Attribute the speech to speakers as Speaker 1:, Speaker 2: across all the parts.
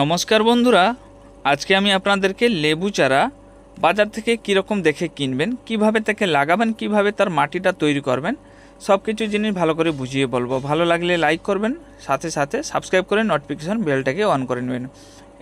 Speaker 1: নমস্কার বন্ধুরা, আজকে আমি আপনাদেরকে লেবু চারা বাজার থেকে কীরকম দেখে কিনবেন, কীভাবে তাকে লাগাবেন, কীভাবে তার মাটিটা তৈরি করবেন সব কিছু জিনিস ভালো করে বুঝিয়ে বলব। ভালো লাগলে লাইক করবেন, সাথে সাথে সাবস্ক্রাইব করে নোটিফিকেশন বেলটাকে অন করে নেবেন।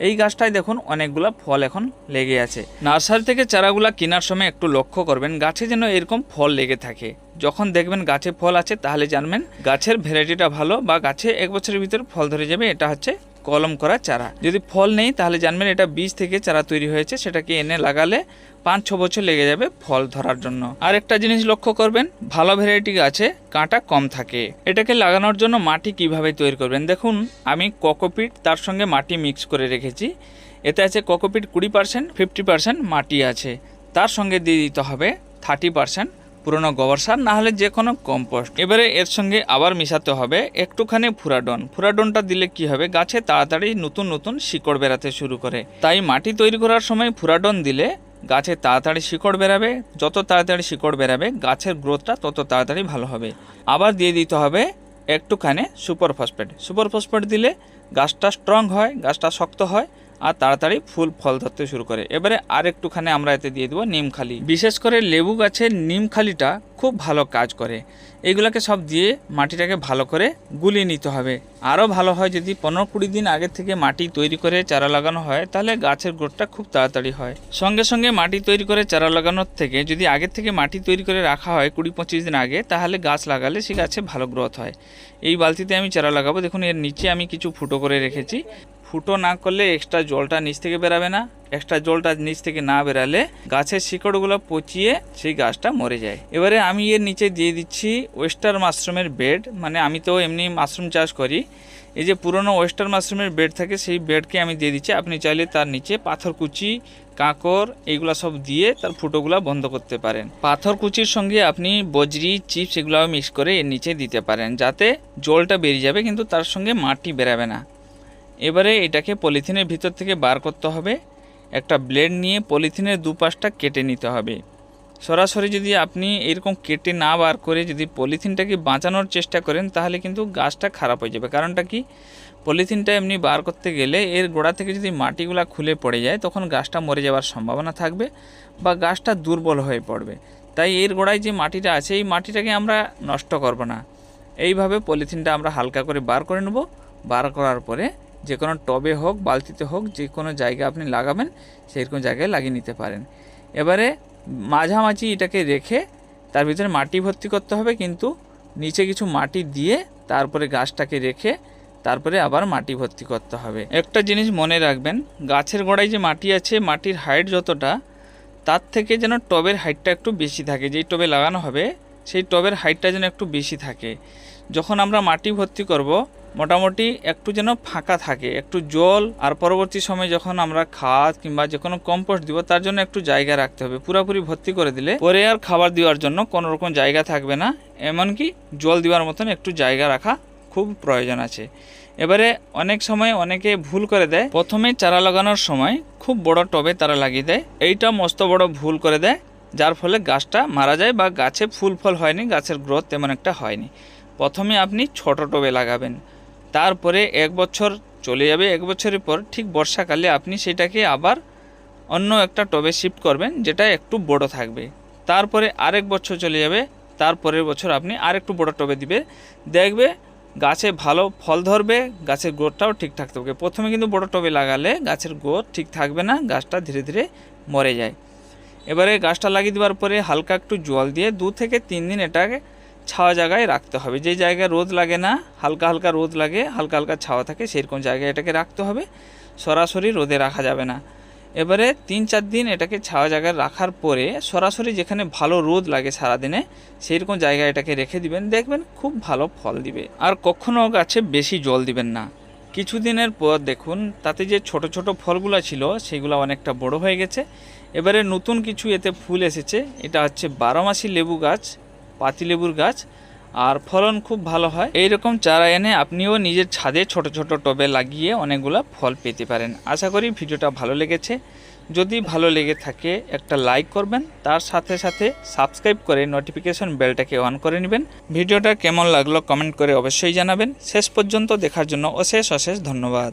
Speaker 1: এই গাছটায় দেখুন অনেকগুলো ফল এখন লেগে আছে। নার্সারি থেকে চারাগুলা কেনার সময় একটু লক্ষ্য করবেন, গাছে যেন এরকম ফল লেগে থাকে। যখন দেখবেন গাছে ফল আছে, তাহলে জানবেন গাছের ভ্যারাইটিটা ভালো বা গাছে এক বছরের ভিতরে ফল ধরে যাবে, এটা হচ্ছে কলম করা চারা। যদি ফল নেই, তাহলে জানবেন এটা বীজ থেকে চারা তৈরি হয়েছে, সেটাকে এনে লাগালে পাঁচ ছ বছর লেগে যাবে ফল ধরার জন্য। আর একটা জিনিস লক্ষ্য করবেন, ভালো ভ্যারাইটি গাছে কাঁটা কম থাকে। এটাকে লাগানোর জন্য মাটি কীভাবে তৈরি করবেন? দেখুন, আমি কোকোপিট তার সঙ্গে মাটি মিক্স করে রেখেছি। এতে আছে কোকোপিট কুড়ি পার্সেন্ট ফিফটি পার্সেন্ট মাটি আছে। তার সঙ্গে দিয়ে দিতে হবে থার্টি পার্সেন্ট পুরনো গোবর সার না হলে যে কোনো কম্পোস্ট। এবারে এর সঙ্গে আবার মিশাতে হবে একটুখানি ফুরাডন। ফুরাডনটা দিলে কি হবে? গাছে তাড়াতাড়ি নতুন নতুন শিকড় বেরাতে শুরু করে। তাই মাটি তৈরি করার সময় ফুরাডন দিলে গাছে তাড়াতাড়ি শিকড় বেরাবে যত তাড়াতাড়ি শিকড় বেরাবে গাছের গ্রোথটা তত তাড়াতাড়ি ভালো হবে। আবার দিয়ে দিতে হবে একটুখানি সুপার ফসফেট। সুপার ফসফেট দিলে গাছটা স্ট্রং হয়, গাছটা শক্ত হয়। আর তাড়াতাড়ি ফুল ফল ধরতে শুরু করে। এবারে আর একটুখানি আমরা এতে দিয়ে দেবো নিমখালি। বিশেষ করে লেবু গাছের নিমখালিটা খুব ভালো কাজ করে। এগুলোকে সব দিয়ে মাটিটাকে ভালো করে গুলিয়ে নিতে হবে। আরও ভালো হয় যদি পনেরো কুড়ি দিন আগে থেকে মাটি তৈরি করে চারা লাগানো হয়, তাহলে গাছের গ্রোথটা খুব তাড়াতাড়ি হয়। সঙ্গে সঙ্গে মাটি তৈরি করে চারা লাগানোর থেকে যদি আগের থেকে মাটি তৈরি করে রাখা হয় কুড়ি পঁচিশ দিন আগে, তাহলে গাছ লাগালে সে গাছে ভালো গ্রোথ হয়। এই বালতিতে আমি চারা লাগাবো। দেখুন, এর নিচে আমি কিছু ফুটো করে রেখেছি। ফুটো না করলে এক্সট্রা জলটা নিচ থেকে বেরাবে না। এক্সট্রা জলটা নিচ থেকে না বেরালে গাছের শিকড়গুলো পচিয়ে সেই গাছটা মরে যায়। এবারে আমি এর নিচে দিয়ে দিচ্ছি ওয়েস্টার মাশরুমের বেড মানে আমি তো এমনি মাশরুম চাষ করি। এই যে পুরনো ওয়েস্টার মাশরুমের বেড থাকে, সেই বেডকে আমি দিয়ে দিচ্ছি। আপনি চাইলে তার নিচে পাথর কুচি, কাঁকর এইগুলা সব দিয়ে তার ফুটোগুলো বন্ধ করতে পারেন। পাথর কুচির সঙ্গে আপনি বজরি, চিপস এগুলো মিক্স করে এর নিচে দিতে পারেন, যাতে জলটা বেরিয়ে যাবে, কিন্তু তার সঙ্গে মাটি বেরাবে না। এবারে এটাকে পলিথিনের ভিতর থেকে বার করতে হবে। একটা ব্লেড নিয়ে পলিথিনের দুপাশটা কেটে নিতে হবে। সরাসরি যদি আপনি এরকম কেটে না বার করে যদি পলিথিনটাকে বাঁচানোর চেষ্টা করেন, তাহলে কিন্তু গাছটা খারাপ হয়ে যাবে। কারণটা কি? পলিথিনটা এমনি বার করতে গেলে এর গোড়া থেকে যদি মাটিগুলা খুলে পড়ে যায়, তখন গাছটা মরে যাওয়ার সম্ভাবনা থাকবে বা গাছটা দুর্বল হয়ে পড়বে। তাই এর গোড়ায় যে মাটিটা আছে, এই মাটিটাকে আমরা নষ্ট করব না। এইভাবে পলিথিনটা আমরা হালকা করে বার করে নেব। বার করার পরে যে কোনো টবে হোক, বালতিতে হোক, যে কোনো জায়গায় আপনি লাগাবেন, সেরকম জায়গায় লাগিয়ে নিতে পারেন। এবারে মাঝামাঝি এটাকে রেখে তার ভিতরে মাটি ভর্তি করতে হবে, কিন্তু নিচে কিছু মাটি দিয়ে তারপরে গাছটাকে রেখে তারপরে আবার মাটি ভর্তি করতে হবে। একটা জিনিস মনে রাখবেন, গাছের গোড়ায় যে মাটি আছে, মাটির হাইট যতটা, তার থেকে যেন টবের হাইটটা একটু বেশি থাকে। যেই টবে লাগানো হবে, সেই টবের হাইটটা যেন একটু বেশি থাকে। যখন আমরা মাটি ভর্তি করব মোটামুটি একটু যেন ফাঁকা থাকে, একটু জল আর পরবর্তী সময় যখন আমরা খাদ কিংবা যে কোনো কম্পোস্ট দিব, তার জন্য একটু জায়গা রাখতে হবে। পুরোপুরি ভর্তি করে দিলে পরে আর খাবার দেওয়ার জন্য কোনো রকম জায়গা থাকবে না, এমনকি জল দেওয়ার মতন একটু জায়গা রাখা খুব প্রয়োজন আছে। এবারে অনেক সময় অনেকে ভুল করে দেয়। প্রথমে চারা লাগানোর সময় খুব বড় টবে তারা লাগিয়ে দেয়। এইটা মস্ত বড় ভুল করে দেয়, যার ফলে গাছটা মারা যায় বা গাছে ফুল ফল হয়নি, গাছের গ্রোথ তেমন একটা হয়নি। প্রথমে আপনি ছোট টবে লাগাবেন। তারপরে এক বছর চলে যাবে, এক বছরের পর ঠিক বর্ষাকালে আপনি সেটাকে আবার অন্য একটা টবে শিফট করবেন, যেটা একটু বড় থাকবে। তারপরে আরেক বছর চলে যাবে, তারপরের বছর আপনি আরেকটু বড় টবে দিবে। দেখবে গাছে ভালো ফল ধরবে, গাছের গ্রোথটাও ঠিকঠাক থাকবে। প্রথমে কিন্তু বড় টবে লাগালে গাছের গ্রোথ ঠিক থাকবে না, গাছটা ধীরে ধীরে মরে যায়। এবারে গাছটা লাগিয়ে দেওয়ার পরে হালকা একটু জল দিয়ে দু থেকে তিন দিন এটাকে ছাওয়া জায়গায় রাখতে হবে। যে জায়গায় রোদ লাগে না, হালকা হালকা রোদ লাগে, হালকা হালকা ছাওয়া থাকে, সেরকম জায়গায় এটাকে রাখতে হবে। সরাসরি রোদে রাখা যাবে না। এবারে তিন চার দিন এটাকে ছাওয়া জায়গায় রাখার পরে সরাসরি যেখানে ভালো রোদ লাগে সারাদিনে সেইরকম জায়গায় এটাকে রেখে দিবেন। দেখবেন খুব ভালো ফল দিবে। আর কখনো গাছে বেশি জল দিবেন না। কিছুদিনের পর দেখুন, তাতে যে ছোট ছোট ফলগুলো ছিল, সেগুলো অনেকটা বড় হয়ে গেছে। এবারে নতুন কিছু এতে ফুল এসেছে। এটা হচ্ছে বারোমাসি লেবু গাছ। পাতিলেবুর গাছ, আর ফলন খুব ভালো হয়। এই রকম চারা এনে আপনিও নিজের ছাদে ছোট ছোট টবে লাগিয়ে অনেকগুলো ফল পেতে পারেন। আশা করি ভিডিওটা ভালো লেগেছে। যদি ভালো লেগে থাকে, একটা লাইক করবেন, তার সাথে সাথে সাবস্ক্রাইব করে নোটিফিকেশন বেলটাকে অন করে নেবেন। ভিডিওটা কেমন লাগল কমেন্ট করে অবশ্যই জানাবেন। শেষ পর্যন্ত দেখার জন্য অশেষ অশেষ ধন্যবাদ।